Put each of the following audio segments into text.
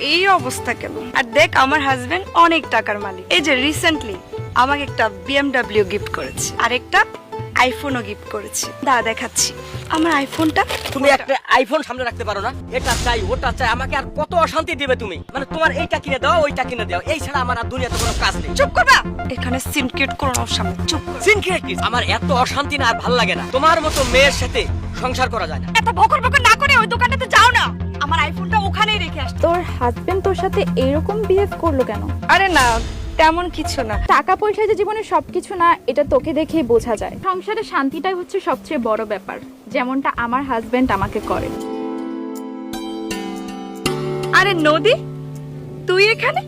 এই অবস্থা কেন? আর দেখ আমার হাজবেন্ড অনেক টাকার মালিক। এই যে রিসেন্টলি আমাকে একটা বিএমডব্লিউ গিফট করেছে আর একটা আইফোনও গিফট করেছে। দা দেখাচ্ছি। আমার আইফোনটা তুমি একটা আইফোন সামনে রাখতে পারো না। এটা চাই ওটা চাই। আমাকে আর কত অশান্তি দিবে তুমি? মানে তোমার এইটা কিনে দাও ওইটা কিনে দাও। এই ছাড়া আমার আর দুনিয়াতে কোনো কাজ নেই। চুপ করবা! এখানে সিনক্রেট করো না সামনে চুপ কর। সিনক্রেট কি? আমার এত অশান্তি না আর ভালো লাগে না। তোমার মতো মেয়ের সাথে সংসার করা যায় না। এত বকর বকর না করে ওই দোকানটাতে যাও না। রেখে তোর হাজবেন্ড তোর সাথে এরকম বিহেভ করল কেন? আরে না তেমন কিছু না। টাকা পয়সা যে জীবনে সবকিছু না এটা তোকে দেখেই বোঝা যায়। সংসারে শান্তিটাই হচ্ছে সবচেয়ে বড় ব্যাপার যেমনটা আমার হাজবেন্ড আমাকে করে। আরে নদী তুই এখানে?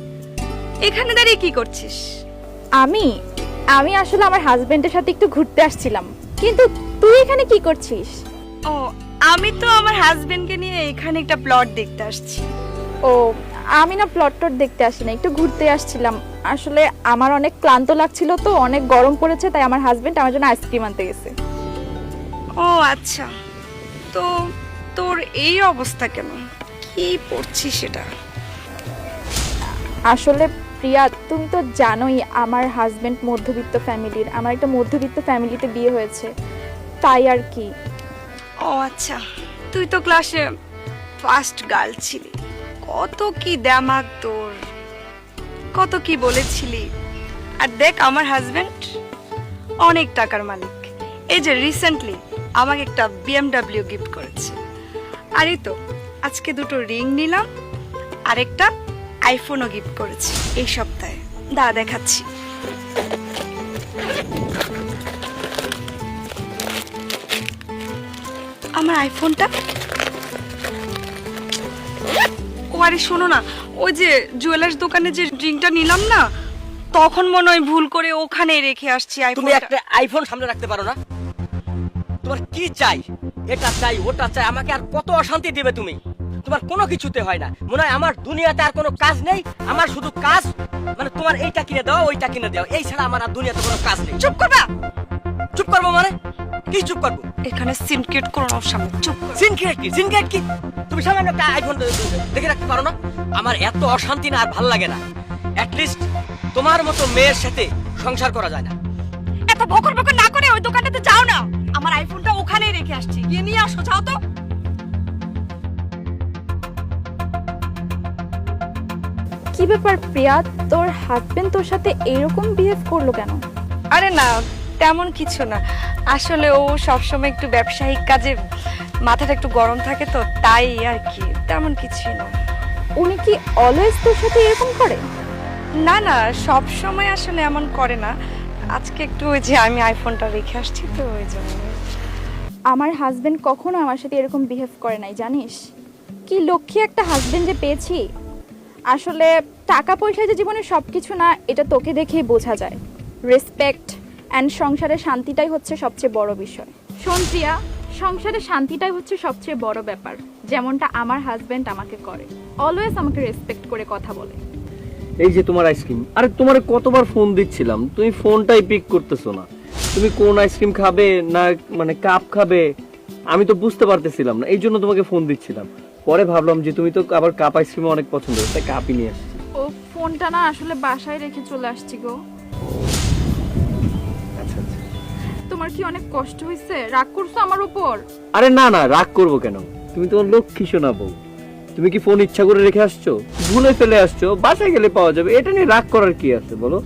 এখানে দাঁড়িয়ে কি করছিস? আমি আমি আসলে আমার হাজবেন্ডের সাথে একটু ঘুরতে আসছিলাম। কিন্তু তুই এখানে কি করছিস? ও আমি তো আমার হাজবেন্ডকে নিয়ে এখানে একটা প্লট দেখতে আসছি। ও আমি না প্লট টট দেখতে আসি না একটু ঘুরতে আসছিলাম। আসলে আমার অনেক ক্লান্ত লাগছিল তো অনেক গরম পড়েছে তাই আমার হাজবেন্ড আমার জন্য আইসক্রিম আনতে গেছে। ও আচ্ছা। তো তোর এই অবস্থা কেন? কি পড়ছিস সেটা? আসলে প্রিয়া তুমি তো জানোই আমার হাজবেন্ড মধ্যবিত্ত ফ্যামিলির আমার একটা মধ্যবিত্ত ফ্যামিলিতে বিয়ে হয়েছে। তাই আর কি। ও আচ্ছা। তুই তো ক্লাসে ফার্স্ট গার্ল ছিলি। কত কি দেমাগ তোর। কত কি বলেছিলি। আর দেখ, আমার হাজবেন্ড অনেক টাকার মালিক। এই যে রিসেন্টলি আমাকে একটা বিএমডব্লিউ গিফট করেছে। আর তো, আজকে দুটো রিং নিলাম। আর একটা আইফোনও গিফট করেছে এই সপ্তাহে। দা দেখাচ্ছি। আমার আইফোনটা? ও আরে শোনো না ওই যে জুয়েলার্স দোকানে যে ড্রিঙ্কটা নিলাম না তখন মনে হয় ভুল করে ওখানে রেখে আসছি তুমি আইফোনটা। একটা আইফোন সামনে রাখতে পারো না। তোমার কি চাই? এটা চাই ওটা চাই আমাকে আর কত অশান্তি দিবে তুমি? তোমার কোনো কিছুতে হয় না। মনে হয় আমার দুনিয়াতে আর কোনো কাজ নেই আমার শুধু কাজ মানে তোমার এইটা কিনে দাও ওইটা কিনে দাও। এই ছাড়া আমার আর দুনিয়াতে কোনো কাজ নেই। চুপ করবা! চুপ করব মানে? কি চুপ করব? এখানে সিনক্রেট করো না সামনে চুপ কর। সিনক্রেট কি? সিনক্রেট কি? তুমি সামান্য একটা আইফোন দেখে রাখতে পারো না? আমার এত অশান্তি না আর ভালো লাগে না। লিস্ট তোমার মতো মেয়ের সাথে সংসার করা যায় না। এত বকর বকর না করে ওই দোকানটাতে যাও না। আমার আইফোনটা ওখানেই রেখে আসছি। গিয়ে নিয়ে আসো যাও তো। কি ব্যাপার প্রিয়া? তোর হাজবেন্ড তোর সাথে এরকম বিহেভ করল কেন? আরে না তেমন কিছু না। আসলে ও সবসময় একটু ব্যবসায়িক কাজে মাথাটা একটু গরম থাকে তো তাই আর কি তেমন কিছুই না। উনি কি অলওয়েজ তোর সাথে এরকম করে? না না সব সময় আসলে এমন করে না। আজকে একটু ওই যে আমি আইফোনটা রেখে আসছি তো ওই জন্য। আমার হাজবেন্ড কখনো আমার সাথে এরকম বিহেভ করে নাই জানিস? কি লক্ষ্মী একটা হাজবেন্ড যে পেয়েছি। আসলে টাকা পয়সা যে জীবনে সব কিছু না এটা তোকে দেখেই বোঝা যায়। রেসপেক্ট অ্যান্ড সংসারে শান্তিটাই হচ্ছে সবচেয়ে বড় বিষয়। শোন প্রিয়া সংসারে শান্তিটাই হচ্ছে সবচেয়ে বড় ব্যাপার। যেমনটা আমার হাজবেন্ড আমাকে করে। অলওয়েজ আমাকে রেসপেক্ট করে কথা বলে। এই যে তোমার আইসক্রিম আরে তোমার কতবার ফোন দিচ্ছিলাম তুমি ফোনটাই পিক করতেছো না। তুমি কোন আইসক্রিম খাবে না মানে কাপ খাবে আমি তো বুঝতে পারতেছিলাম না এই জন্য তোমাকে ফোন দিচ্ছিলাম। পরে ভাবলাম যে তুমি তো আবার কাপ আইসক্রিম অনেক পছন্দ তাই কাপই নিয়ে আসছি। ও ফোনটা না আসলে বাসায় রেখে চলে আসছি গো। তোমার কি অনেক কষ্ট হয়েছে? রাগ করছ আমার উপর? আরে না না রাগ করব কেন? তুমি তোমার লক্ষ্মী শোনা বউ? তুমি কি ফোন ইচ্ছা করে রেখে আসছো? ভুলে ফেলে আসছো? বাসায় গেলে পাওয়া যাবে। এটা নিয়ে রাগ করার কি আছে বলো?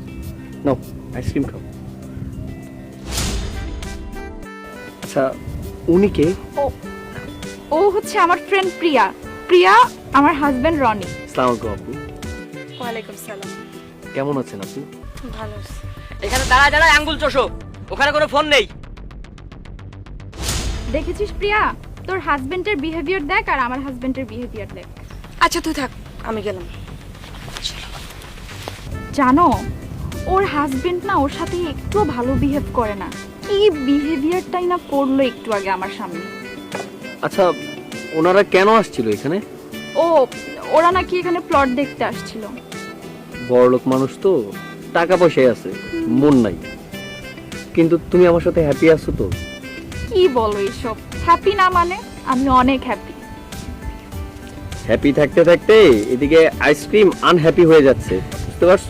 নাও আইসক্রিম খাও। আচ্ছা উনি কে? ও ও হচ্ছে আমার ফ্রেন্ড প্রিয়া। প্রিয়া আমার হাজবেন্ড রনি। আসসালামু আলাইকুম আপু। ওয়ালাইকুম সালাম। কেমন আছেন আপু? ভালো আছি। এখানে দাঁড়ায় দাঁড়ায় আঙ্গুল চোষো। ওখানে কোনো ফোন নেই। দেখেছিস প্রিয়া? তোর হাজবেন্ডের বিহেভিয়ার দেখ আর আমার হাজবেন্ডের বিহেভিয়ার দেখ। আচ্ছা তুই থাক আমি গেলাম। জানো ওর হাজবেন্ড না ওর সাথে একটু ভালো বিহেভ করে না। কি বিহেভিয়ারটাই না করল একটু আগে আমার সামনে। আচ্ছা ওনারা কেন আসছিল এখানে? ও ওরা নাকি এখানে প্লট দেখতে আসছিল। বড়লোক মানুষ তো টাকা পয়সায় আছে মন নাই। কিন্তু তুমি আমার সাথে হ্যাপি আছো তো? কি বলো এইসব হ্যাপি না মানে? আমি অনেক হ্যাপি হ্যাপি থাকতে থাকতে এদিকে আইসক্রিম আনহ্যাপি হয়ে যাচ্ছে। বুঝতে পারছ?